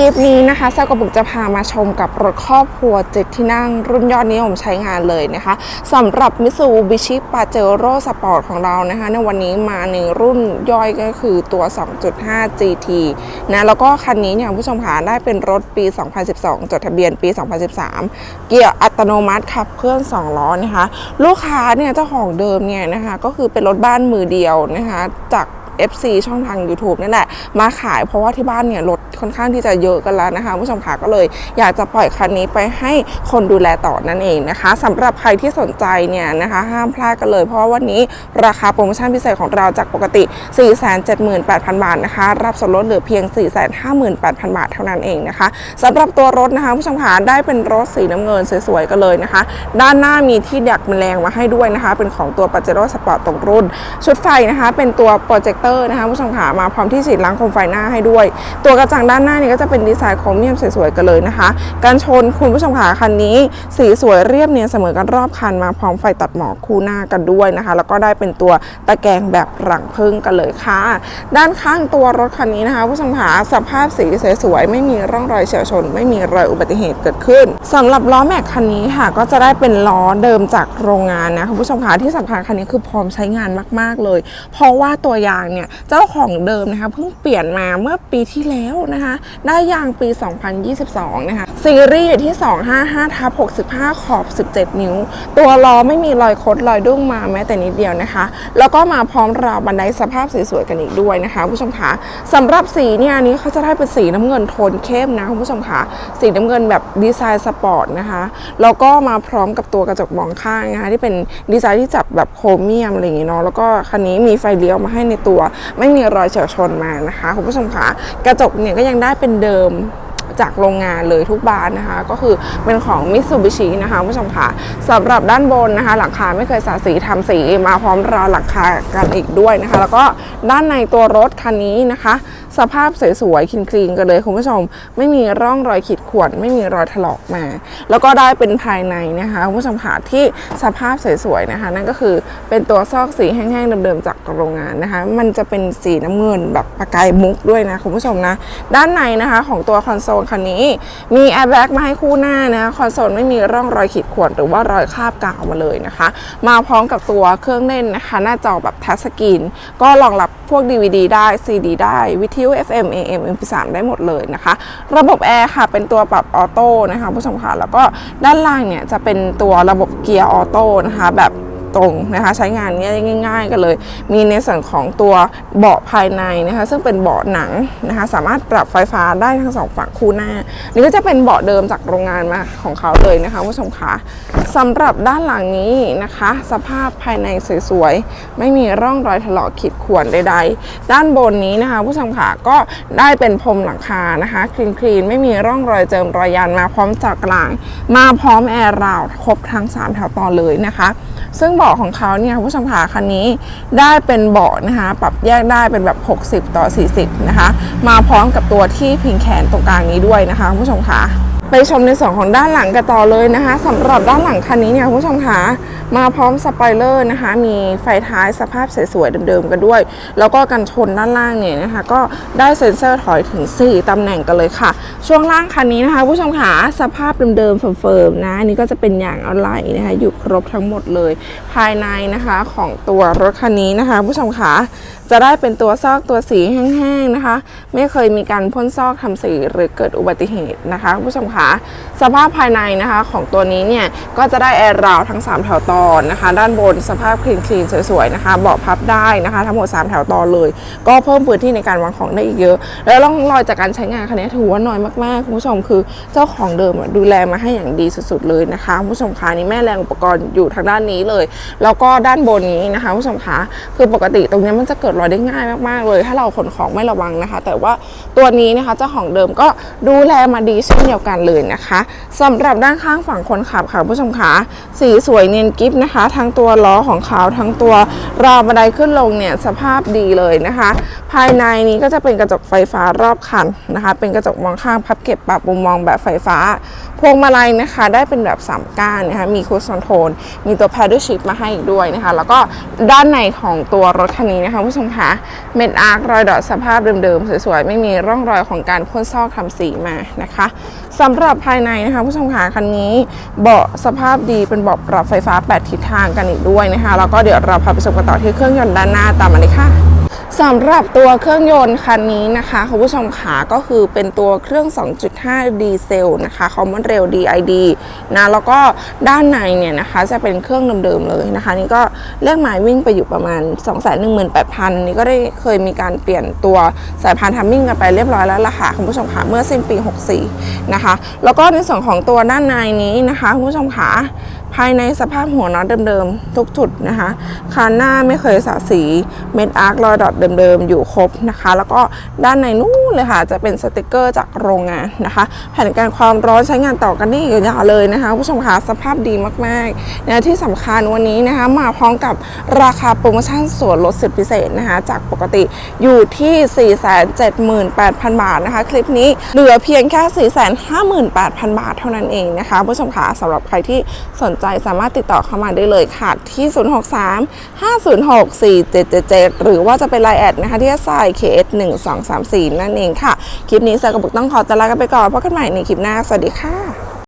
ลิปนี้นะคะแซากะบุกจะพามาชมกับรถครอบครัวเจ็ดที่นั่งรุ่นยอดนิยมใช้งานเลยนะคะสำหรับมิสูบิชิปาเจโร่สปอร์ตของเรานะคะ ในวันนี้มาในรุ่นย่อยก็คือตัว 2.5 GT นะแล้วก็คันนี้เนี่ยคุณผู้ชมค่ะได้เป็นรถปี 2012 จดทะเบียนปี 2013 เกียร์อัตโนมัติขับเคลื่อน 2 ล้อนะคะ ลูกค้าเนี่ยเจ้าของเดิมเนี่ยนะคะก็คือเป็นรถบ้านมือเดียวนะคะจาก FC ช่องทาง YouTube นี่แหละ มาขายเพราะว่าที่บ้านเนี่ยรถค่อนข้างที่จะเยอะกันแล้วนะคะผู้ชมขาก็เลยอยากจะปล่อยคันนี้ไปให้คนดูแลต่อนั่นเองนะคะสำหรับใครที่สนใจเนี่ยนะคะห้ามพลาดกันเลย เพราะวันนี้ราคาโปรโมชั่นพิเศษของเราจากปกติ 478,000 บาทนะคะ รับส่วนลดเหลือเพียง 458,000 บาทเท่านั้นเองนะคะสำหรับตัวรถนะคะผู้ชมขาได้เป็นรถสีน้ำเงินสวยๆกันเลยนะคะ ด้านหน้ามีที่ดักแมลงมาให้ด้วยนะคะ เป็นของตัว p a j e r o Sport ตรงรุ่น ชุดไฟนะคะ เป็นตัวโปรเจคเตอร์นะคะผู้ชมขามาพร้อมที่ฉีดล้างโคมไฟหน้าให้ด้วย ตัวกระจังด้านหน้านี่ก็จะเป็นดีไซน์โครเมียมสวยๆกันเลยนะคะ การชนคุณผู้ชมขาคันนี้ สีสวยเรียบเนียนเสมอกันรอบคันมาพร้อมไฟตัดหมอกคู่หน้ากันด้วยนะคะ แล้วก็ได้เป็นตัวตะแกรงแบบรังพึ่งกันเลยค่ะ ด้านข้างตัวรถคันนี้นะคะผู้ชมขาสภาพสีสวยๆไม่มีร่องรอยเฉียวชน ไม่มีรอยอุบัติเหตุเกิดขึ้นสำหรับล้อแม็กคันนี้ค่ะ ก็จะได้เป็นล้อเดิมจากโรงงานนะคุณผู้ชมขาที่สำคัญคันนี้คือพร้อมใช้งานมาก ๆเลย เพราะว่าตัวยางเนี่ยเจ้าของเดิมนะคะเพิ่งเปลี่ยนมาเมื่อปีที่แล้วนะคะได้ยางปี 2022 นะคะซีรีส์อยู่ที่ 255ทับ65 ขอบ 17 นิ้ว ตัวล้อไม่มีรอยคดรอยดุ้งมาแม้แต่นิดเดียวนะคะ แล้วก็มาพร้อมราวบันไดสภาพสวยๆกันอีกด้วยนะคะผู้ชมคะสำหรับสีเนี่ยอันนี้เขาจะได้เป็นสีน้ำเงินโทนเข้มนะคุณผู้ชมคะสีน้ำเงินแบบดีไซน์สปอร์ตนะคะแล้วก็มาพร้อมกับตัวกระจกมองข้างนะคะที่เป็นดีไซน์ที่จับแบบโครเมียมอะไรอย่างงี้เนาะแล้วก็คันนี้มีไฟเลี้ยวมาให้ในตัวไม่มีรอยเฉียวชนมานะคะคุณผู้ชมคะกระจกเนี่ยก็ยังได้เป็นเดิมจากโรงงานเลยทุกบานนะคะ ก็คือเป็นของมิ t ซูบิชินะคะผู้ชมค่ะสำหรับด้านบนนะคะ หลังคาไม่เคยสาสีทำสีมาพร้อมราวหลังคากันอีกด้วยนะคะ แล้วก็ด้านในตัวรถคันนี้นะคะสภาพสวยๆคลีนๆกันเลยคุณผู้ชม ไม่มีร่องรอยขีดข่วนไม่มีรอยถลอกมา แล้วก็ได้เป็นภายในนะคะคุณผู้ชมค่ะที่สภาพสวยๆนะคะ นั่นก็คือเป็นตัวซอกสีแห้งๆเดิมๆจากโรงงานนะคะ มันจะเป็นสีน้ำเงินแบบประกายมุกด้วยนะคุณผู้ชมนะ ด้านในนะคะของตัวคอนโซลคันนี้ มีแอร์แบ็กมาให้คู่หน้านะคอนโซลไม่มีร่องรอยขีดข่วนหรือว่ารอยคราบกาวมาเลยนะคะ มาพร้อมกับตัวเครื่องเล่นนะคะ หน้าจอแบบทัชสกรีนก็รองรับพวก DVD ได้ CD ได้วิทยุ FM AM MP3 ได้หมดเลยนะคะ ระบบแอร์ค่ะเป็นตัวปรับออโต้นะคะผู้ชมค่ะแล้วก็ด้านล่างเนี่ยจะเป็นตัวระบบเกียร์ออโต้นะคะแบบ ตรงนะคะ ใช้งานง่าย ๆ กันเลย มีในส่วนของตัวเบาะภายในนะคะ ซึ่งเป็นเบาะหนังนะคะ สามารถปรับไฟฟ้าได้ทั้งสองฝั่งคู่หน้า นี่ก็จะเป็นเบาะเดิมจากโรงงานมาของเขาเลยนะคะผู้ชมคะสำหรับด้านหลังนี้นะคะ สภาพภายในสวยๆไม่มีร่องรอยถลอกขีดข่วนใด ๆ ด้านบนนี้นะคะผู้ชมคะก็ได้เป็นพรมหลังคานะคะคลีนๆไม่มีร่องรอยเจิมรอยยานมาพร้อมจากกลาง มาพร้อมแอร์ราวครบทั้งสามแถวต่อเลยนะคะ ซึ่งเบาะของเขาเนี่ยคุณผู้ชมขาคันนี้ได้เป็นเบาะนะคะ ปรับแยกได้เป็นแบบ 60 ต่อ 40 นะคะ มาพร้อมกับตัวที่พิงแขนตรงกลางนี้ด้วยนะคะผู้ชมขา ไปชมในส่วนของด้านหลังกันต่อเลยนะคะสำหรับด้านหลังคันนี้เนี่ยคุณผู้ชมขามาพร้อมสปอยเลอร์นะคะ มีไฟท้ายสภาพสวยๆเดิมๆกันด้วย แล้วก็กันชนด้านล่างเนี่ยนะคะ ก็ได้เซ็นเซอร์ถอยถึง 4ตำแหน่งกันเลยค่ะ ช่วงล่างคันนี้นะคะคุณผู้ชมขาสภาพเดิมๆเฟิร์มๆนะนี่ก็จะเป็นอย่างอะไหล่นะคะ อยู่ครบทั้งหมดเลย ภายในนะคะของตัวรถคันนี้นะคะผู้ชมขาจะได้เป็นตัวซอกตัวสีแห้งๆนะคะ ไม่เคยมีการพ่นซอกทำสีหรือเกิดอุบัติเหตุนะคะผู้ชมคะขาสภาพภายในนะคะของตัวนี้เนี่ยก็จะได้แอร์ราวทั้ง 3 แถวตอนนะคะ ด้านบนสภาพคลีนคลีนๆสวยๆนะคะเบาะพับได้นะคะ ทั้งหมด 3 แถวตอนเลย ก็เพิ่มพื้นที่ในการวางของได้อีกเยอะ แล้วร่องรอยจากการใช้งานคันนี้ถือว่าน้อยมากๆคุณผู้ชมคือเจ้าของเดิมดูแลมาให้อย่างดีสุดๆเลยนะคะคุณผู้ชมคะนี่แม่แรงอุปกรณ์อยู่ทางด้านนี้เลย แล้วก็ด้านบนนี้นะคะคุณผู้ชมคะคือปกติตรงนี้มันจะเกิดรอยได้ง่ายมากๆเลย ถ้าเราขนของไม่ระวังนะคะ แต่ว่าตัวนี้นะคะเจ้าของเดิมก็ดูแลมาดีเช่นเดียวกันเลยนะคะสำหรับด้านข้างฝั่งคนขับค่ะผู้ชมคะสีสวยเนียนกิฟนะคะ ทั้งตัวล้อของเขาทั้งตัวราวบันไดขึ้นลงเนี่ยสภาพดีเลยนะคะ ภายในนี้ก็จะเป็นกระจกไฟฟ้ารอบคันนะคะ เป็นกระจกมองข้างพับเก็บปรับมุมมองแบบไฟฟ้า พวงมาลัยนะคะ ได้เป็นแบบสามก้านนะคะมีคูชคอนโทรลมีตัว paddle shift มาให้อีกด้วยนะคะ แล้วก็ด้านในของตัวรถคันนี้นะคะผู้ชมคะเม็ดอาร์ครอยดอทสภาพเดิมๆสวยๆไม่มีร่องรอยของการพ่นซอกทำสีมานะคะสำหรับภายในนะคะ ผู้ชมขาคันนี้เบาะสภาพดีเป็นเบาะปรับไฟฟ้า 8 ทิศทางกันอีกด้วยนะคะ แล้วก็เดี๋ยวเราพาไปชมกันต่อที่เครื่องยนต์ด้านหน้าตามมาเลยค่ะ สำหรับตัวเครื่องยนต์คันนี้นะคะคุณผู้ชมขาก็คือเป็นตัวเครื่อง 2.5 ดีเซลนะคะคอมมอนเรล DID นะแล้วก็ด้านในเนี่ยนะคะจะเป็นเครื่องเดิมๆเลยนะคะ นี่ก็เลขหมายวิ่งไปอยู่ประมาณ 218,000 นี่ก็ได้เคยมีการเปลี่ยนตัวสายพานทัมมิ่งกันไปเรียบร้อยแล้วล่ะค่ะคุณผู้ชมขาเมื่อสิ้นปี 64 นะคะ แล้วก็ในส่วนของตัวด้านในนี้นะคะคุณผู้ชมขาภายในสภาพหัวน็อตเดิมๆ ทุกจุดนะคะ คานหน้าไม่เคยสะสีเม็ดอาร์ครอยดอทเดิมๆ อยู่ครบนะคะ แล้วก็ด้านในนู้นเลยค่ะ จะเป็นสติกเกอร์จากโรงงานนะคะ แผ่นกันความร้อนใช้งานต่อกันได้ยาวเลยนะคะผู้ชมคะสภาพดีมากๆนะที่สำคัญวันนี้นะคะ มาพร้อมกับราคาโปรโมชั่นส่วนลดสิทธิพิเศษนะคะ จากปกติอยู่ที่ 478,000 บาทนะคะ คลิปนี้เหลือเพียงแค่ 458,000 บาทเท่านั้นเองนะคะผู้ชมคะสำหรับใครที่สนใจสามารถติดต่อเข้ามาได้เลยค่ะ ที่ 063 506 4777 หรือว่าจะเป็นไลน์แอดนะคะ ที่สาย KS 1 2 3 4 นั่นเองค่ะ คลิปนี้สายกระบุกต้องขอตวลากันไปก่อนพบกันใหม่ในคลิปหน้า สวัสดีค่ะ